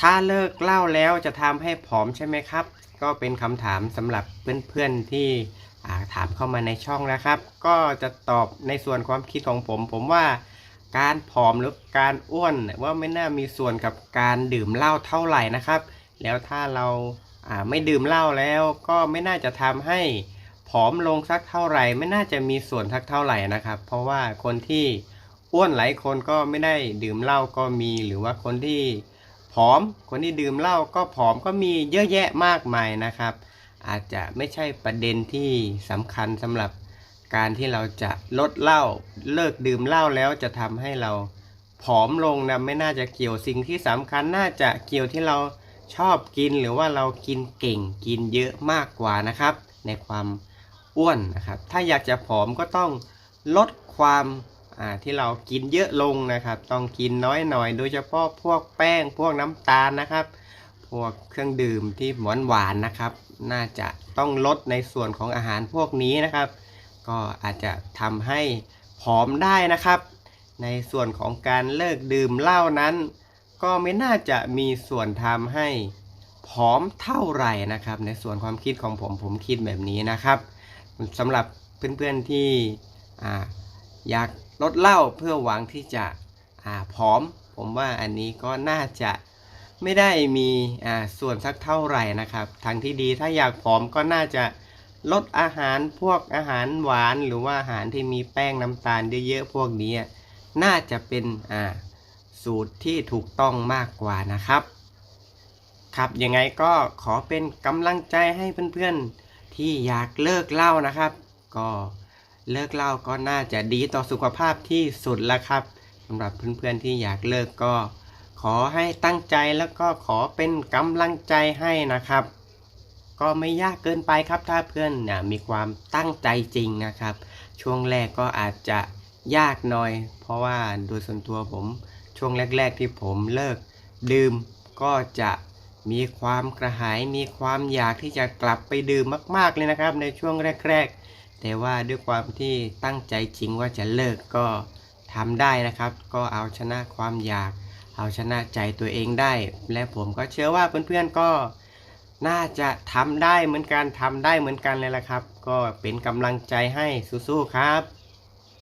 ถ้าเลิกเหล้าแล้วจะทำให้ผอมใช่ไหมครับ ก็เป็นคำถามสำหรับเพื่อนๆที่ถามเข้ามาในช่องนะครับ ก็จะตอบในส่วนความคิดของผม ผมว่าการผอมหรือการอ้วนว่าไม่น่ามีส่วนกับการดื่มเหล้าเท่าไหร่นะครับ แล้วถ้าเราาไม่ดื่มเหล้าแล้ว ก็ไม่น่าจะทำให้ผอมลงสักเท่าไหร่ ไม่น่าจะมีส่วนสักเท่าไหร่นะครับ เพราะว่าคนที่อ้วนหลายคนก็ไม่ได้ดื่มเหล้าก็มี หรือว่าคนที่ ผอม คนที่ดื่มเหล้าก็ผอมก็มีเยอะแยะมากมายนะครับ อาจจะไม่ใช่ประเด็นที่สำคัญสำหรับการที่เราจะลดเหล้าเลิกดื่มเหล้าแล้วจะทำให้เราผอมลงนะไม่น่าจะเกี่ยวสิ่งที่สำคัญน่าจะเกี่ยวที่เราชอบกินหรือว่าเรากินเก่งกินเยอะมากกว่านะครับ ในความอ้วนนะครับ ถ้าอยากจะผอมก็ต้องลดความ ที่เรากินเยอะลงนะครับ ต้องกินน้อยหน่อย โดยเฉพาะพวกแป้งพวกน้ำตาลนะครับ พวกเครื่องดื่มที่หวานหวานๆนะครับ น่าจะต้องลดในส่วนของอาหารพวกนี้นะครับ ก็อาจจะทำให้ผอมได้นะครับ ในส่วนของการเลิกดื่มเหล้านั้น ก็ไม่น่าจะมีส่วนทำให้ผอมเท่าไหร่นะครับ ในส่วนความคิดของผมผมคิดแบบนี้นะครับสำหรับเพื่อนๆที่อ่า อยากลดเหล้าเพื่อหวังที่จะอ่าผอม ผมว่าอันนี้ก็น่าจะไม่ได้มีอ่าส่วนสักเท่าไหร่นะครับทางที่ดีถ้าอยากผอมก็น่าจะลดอาหารพวกอาหารหวานหรือว่าอาหารที่มีแป้งน้ำตาลเยอะๆพวกนี้ น่าจะเป็นอ่าสูตรที่ถูกต้องมากกว่านะครับ ครับยังไงก็ขอเป็นกำลังใจให้เพื่อนๆที่อยากเลิกเหล้านะครับ ก็ เลิกเหล้าก็น่าจะดีต่อสุขภาพที่สุดแล้วครับสำหรับเพื่อนๆที่อยากเลิกก็ ขอให้ตั้งใจแล้วก็ขอเป็นกำลังใจให้นะครับ ก็ไม่ยากเกินไปครับถ้าเพื่อนเนี่ยมีความตั้งใจจริงนะครับ ช่วงแรกก็อาจจะยากหน่อย เพราะว่าโดยส่วนตัวผมช่วงแรก ๆ ที่ผมเลิกดื่มก็จะมีความกระหายมีความอยากที่จะกลับไปดื่มมาก ๆเลยนะครับ ในช่วงแรก ๆ แต่ว่าด้วยความที่ตั้งใจจริงว่าจะเลิกก็ทำได้นะครับ ก็เอาชนะความอยาก เอาชนะใจตัวเองได้ และผมก็เชื่อว่าเพื่อนๆก็น่าจะทำได้เหมือนกันทำได้เหมือนกันเลยละครับ ก็เป็นกำลังใจให้สู้ๆครับ